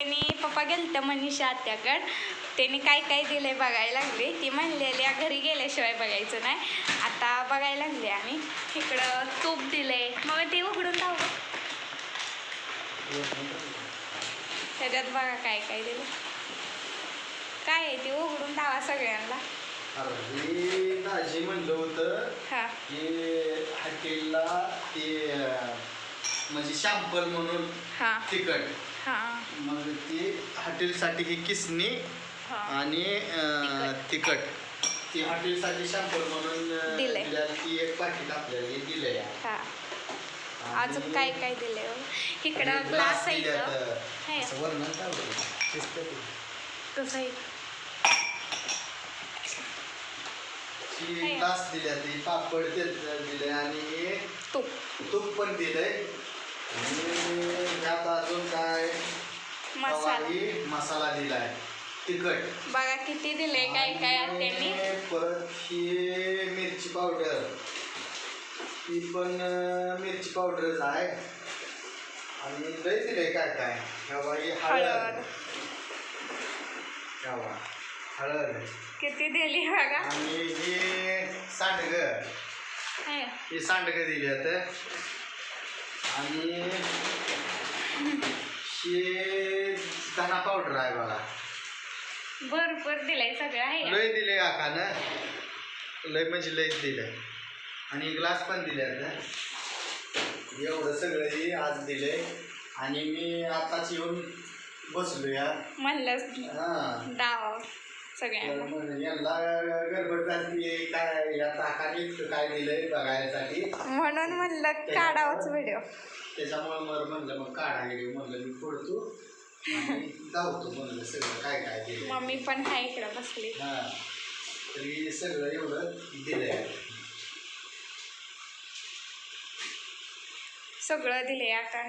त्यांनी पप्पा गेलतं मनीषा आत्याकड. त्यांनी काय काय दिलंय बघायला लागले. ती म्हणलेली "या घरी गेल्याशिवाय बघायचं नाही. आता बघायला लागले आम्ही. इकडं तूप दिलंय. मग ते उघडून जाऊ त्याच्यात बघा काय काय दिलं काय आहे ते उघडून दावा सगळ्यांना. म्हणलं होतं की हॉटेलला ते अं, म्हणजे शॅम्पल म्हणून हा. मग ती हॉटेलसाठी ही किसनी हा आणि तिखट ती हॉटेलसाठी शॅम्पल म्हणून दिलंय. दिल्या ती एक पाकिट आपल्याला हे दिलंय हा अजून काय काय बघ. आणि इकडं ग्लास आहे दिल्यात, इथं. अं, हे. असं वर्णन काय होतं? दिसतंय ते. कसं आहे ती हे. ग्लास दिल्या ती पापड तेल दिले आणि हे तूप तूप पण दिलंय आणि त्यात अजून काय मसाला. हवाई मसाला दिलाय. तिखट. बघा किती दिले काय काय आणि त्यांनी परत ही मिरची पावडर. ती पण अं, मिरची पावडरच आहे. आणि लय दिलंय काय काय? हवाई हळद. हळद. हवा हळद. किती दिली बघा. आणि हे सांडग. हे. हे सांडग दिली आता. आणि हे धना पावडर आहे बघा. भरपूर दिलंय सगळं आहे? लय दिले काकानं लय म्हणजे लयच दिलंय. आणि ग्लास पण दिले आता एवढं सगळं हे आज दिलंय. आणि मी आताच येऊन बसलो या म्हणलं हा. डाव सगळ्यांना. म्हणून म्हणलं काढावंच व्हिडिओ त्याच्यामुळे मग म्हणलं मग काढा गेली म्हणलं मी फोडतो जाऊतो म्हणलं सगळं काय काय दिलं मम्मी पण आहे इकडं बसली. हा. तरी सगळं एवढं दिलंय. सगळं दिलंय आता.